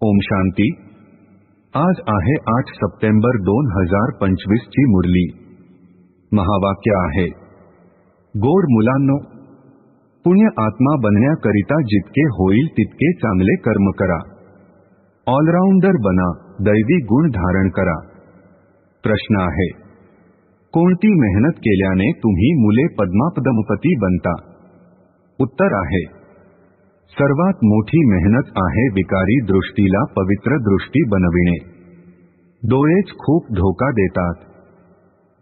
ओम शांति। आज आहे आठ सप्टेंबर दोन हज़ार पंचवीस ची मुरली। महावाक्य आहे गोड मुलांनो, पुण्य आत्मा बनण्याकरिता जितके होईल तितके चांगले कर्म करा. ऑलराऊंडर बना, दैवी गुण धारण करा. प्रश्न आहे, कोणती मेहनत केल्याने तुम्ही मुले पद्मापदमपती बनता? उत्तर आहे सर्वात मोठी मेहनत आहे विकारी दृष्टीला पवित्र दृष्टी बनविणे. डोळेच खूप धोका देतात.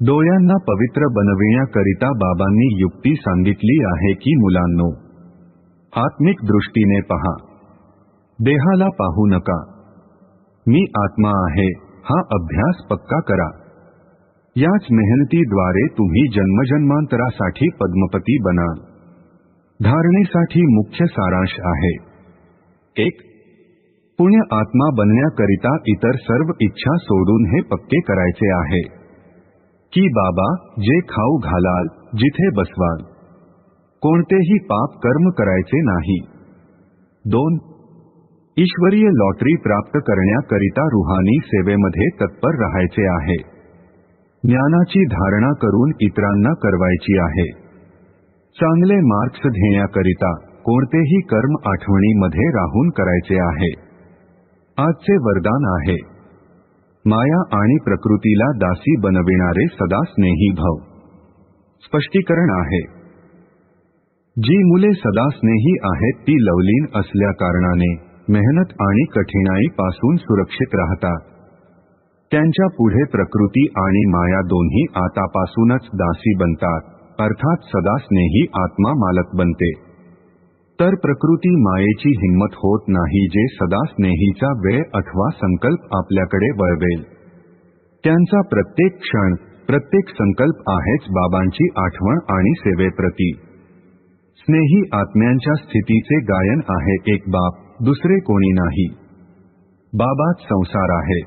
डोळ्यांना पवित्र बनविण्याकरिता बाबांनी युक्ती सांगितली आहे की मुलांनो, आत्मिक दृष्टीने पहा. देहाला पाहू नका. मी आत्मा आहे, हा अभ्यास पक्का करा. याच मेहनतीद्वारे तुम्ही जन्मजन्मांतरासाठी पद्मपती बनाल धारणेसाठी मुख्य सारांश आहे. एक, पुण्य आत्मा बनण्याकरिता इतर सर्व इच्छा सोडून हे पक्के करायचे आहे. की बाबा, जे खाऊ घालाल, जिथे बसवाल. कोणतेही पाप कर्म करायचे नाही. दोन, ईश्वरीय लॉटरी प्राप्त करण्याकरिता रुहानी सेवेमध्ये तत्पर राहायचे आहे. ज्ञानाची धारणा करून इतरांना करवायची आहे. चांगले मार्क्स घेण्याकरिता कोणतेही कर्म आठवणीमध्ये राहून करायचे आहे. आजचे वरदान आहे. माया आणि प्रकृतीला दासी बनविणारे सदा स्नेही भव. स्पष्टीकरण आहे. जी मुले सदा स्नेही आहेत ती लवलीन असल्या कारणाने मेहनत आणि कठीणाईपासून सुरक्षित राहतात. त्यांच्या पुढे प्रकृती आणि माया दोन्ही आतापासूनच दासी बनतात. अर्थात सदा स्नेही आत्मा मालक बनते. तर प्रकृती मायेची हिंमत होत नाही जे सदा स्नेहीचा वेळ अथवा संकल्प आपल्याकडे वळवेल. त्यांचा प्रत्येक क्षण, प्रत्येक संकल्प आहेच बाबांची आठवण आणि सेवेप्रती. स्नेही आत्म्यांच्या स्थितीचे गायन आहे एक बाप दुसरे कोणी नाही. बाबाच संसार आहे.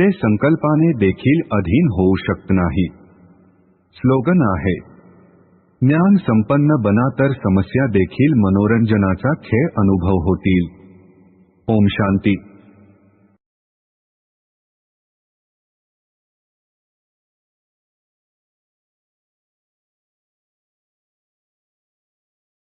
ते संकल्पाने देखील अधीन होऊ शकत नाही. स्लोगन आहे. ज्ञान संपन्न बना तर समस्या देखील मनोरंजनाचा खेळ अनुभव होतील. ओम शांती.